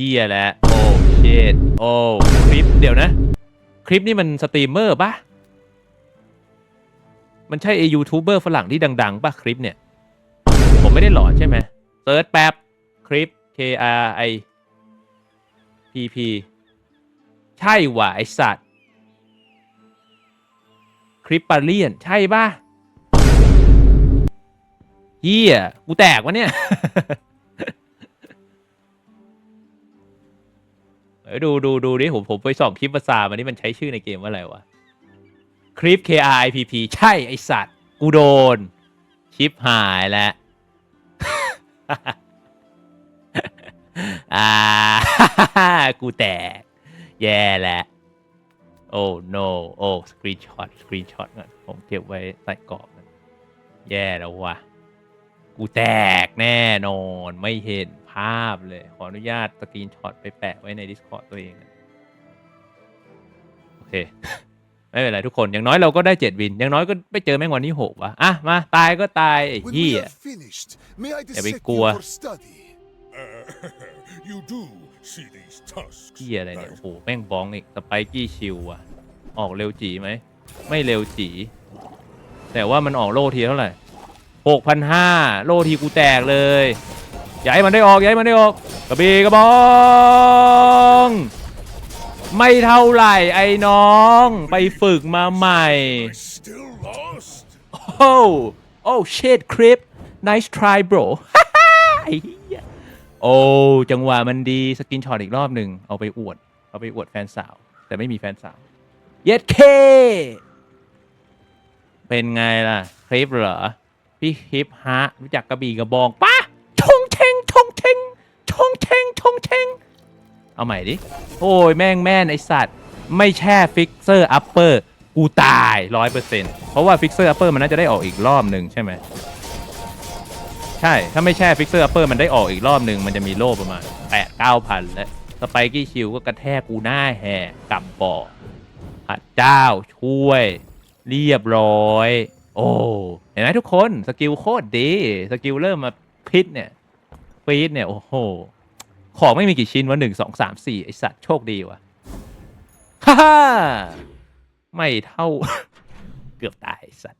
ฮียแล้วโอ้เชดโอ้คลิปเดี๋ยวนะ คลิปนี่มันสตรีมเมอร์ปะมันใช่ไอยูทูบเบอร์ฝรั่งที่ดัง ๆปะคลิปเนี่ย ผมไม่ได้หลอนใช่ไหมเซิร์ชแป๊บคลิป K R I P P ใช่ว่ะไอสัตว์ คลิปปาเลียน ใช่ปะเฮียกูแตกวะเนี่ย เอ้ยดูดูดูดิผมผมไปส่องคลิปภาษามันนี่มันใช้ชื่อในเกมว่าอะไรวะคลิป K R I P P ใช่ไอสัตว์กูโดน ชิปหายแล้ว อ่า กูแตก แย่แล้วโอ้ no โอ้สกรีนช็อตสกรีนช็อตก่อนผมเก็บไว้ใต้กรอบก่อนแย่แล้ววะกูแตกแน่นอนไม่เห็น ภาพเลย ขออนุญาตสกรีนช็อตไปแปะไว้ใน Discord ตัวเองนะโอเค ไม่เป็นไรทุกคน อย่างน้อยเราก็ได้เจ็ดวิน อย่างน้อยก็ไม่เจอแม่งวันที่หกวะอะ มา ตายก็ตาย ไอ้ When เหี้ we ย are finished, may I อย่าไป dissect กลัว you for study? Uh, you do see these tusks. เหี้ยอะไรเนี่ย right? โอ้โห แม่งบ้องอีกสไปกี้ชิลอะออกเร็วจีไหม ไม่เร็วจี แต่ว่ามันออกโลทีเท่าไหร่หกพันห้าโลทีกูแตกเลย อย่าให้มันได้ออกอย่าให้มันได้ออกกระบี่กระบองไม่เท่าไหร่ไอ้น้องไปฝึกมาใหม่โอ้โอ้ shit crip nice try bro โอ้จังหวะมันดีสกินช็อตอีกรอบหนึ่งเอาไปอวด เอาไปอวดแฟนสาว แต่ไม่มีแฟนสาว เย็ดเค เป็นไงล่ะ คลิปเหรอ พี่คลิปฮะ รู้จักกระบี่กระบองปะชงเชงชงเชงชงเชงชงเชง เอาใหม่ดิ โอ้ยแม่งแม่นไอสัตว์ ไม่แช่ฟิกเซอร์อัปเปอร์กูตายร้อยเปอร์เซ็นต์เพราะว่าฟิกเซอร์อัปเปอร์มันน่าจะได้ออกอีกรอบหนึ่งใช่ไหมใช่ ถ้าไม่แช่ฟิกเซอร์อัปเปอร์มันได้ออกอีกรอบหนึ่งมันจะมีโล่ประมาณแปดเก้าพันแล้วสไปกี้ชิลก็กระแทกกูหน้าแหกกลับบ่อพระเจ้าช่วย เรียบร้อย โอ้เห็นไหมทุกคนสกิลโคตรดี สกิลเริ่มมาพิษเนี่ยฟีดเนี่ย โอ้โห ของไม่มีกี่ชิ้นวะหนึ่งสองสามสี่ไอสัตว์โชคดีวะฮ่าฮ่าไม่เท่า เกือบตายไอสัตว์